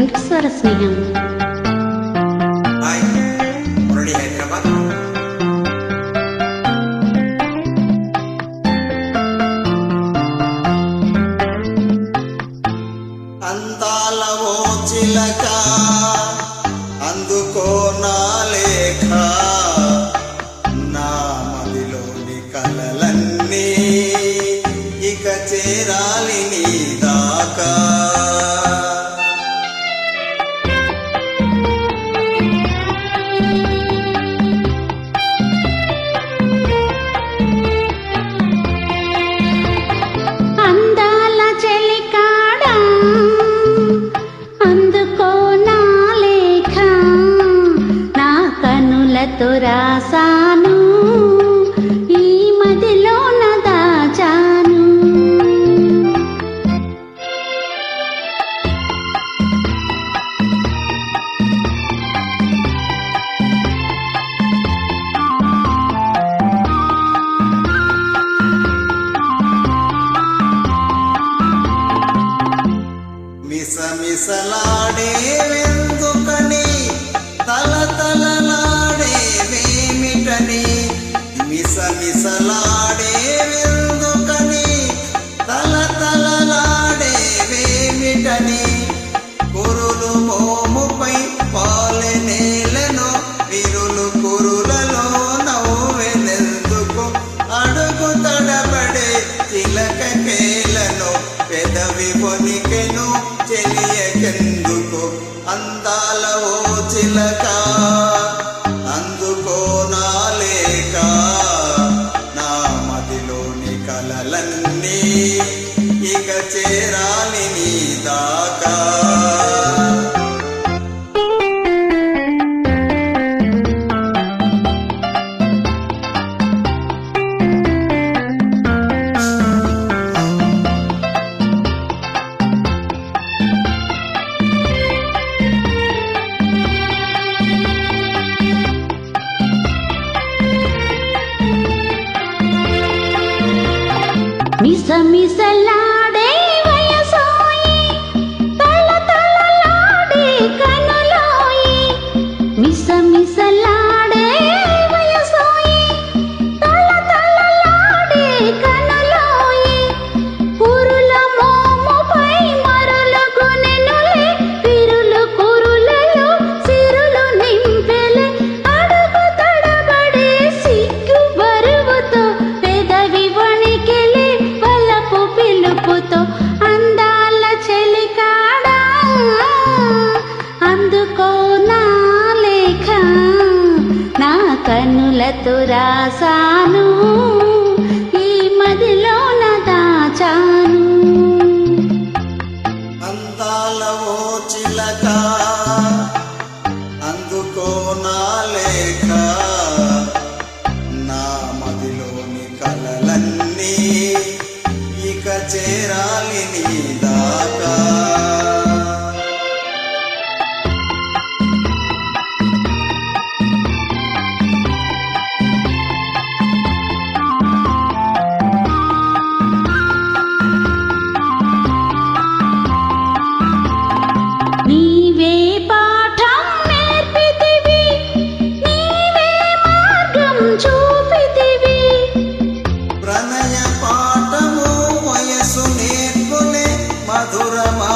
కంఠ స్వర స్నేహం. హాయ్ చిలక అందుకో నా లేఖ నా మదిలోని కలలన్నీ ఇక చేరాలి. కనులతో రాసాను ఈ మదిలోన దాచాను మిసమిసలాడే వెందుకని తల తలలా మిసమిసలాడే చేరాలి నీ దాకా. నా కన్నులతో రాసాను ఈ మదిలోన దాచాను. అందాల ఓ చిలక అందుకో నా లేఖ. నా మదిలోని కలలన్నీ ఇక చేరాలి నీ மதுரமா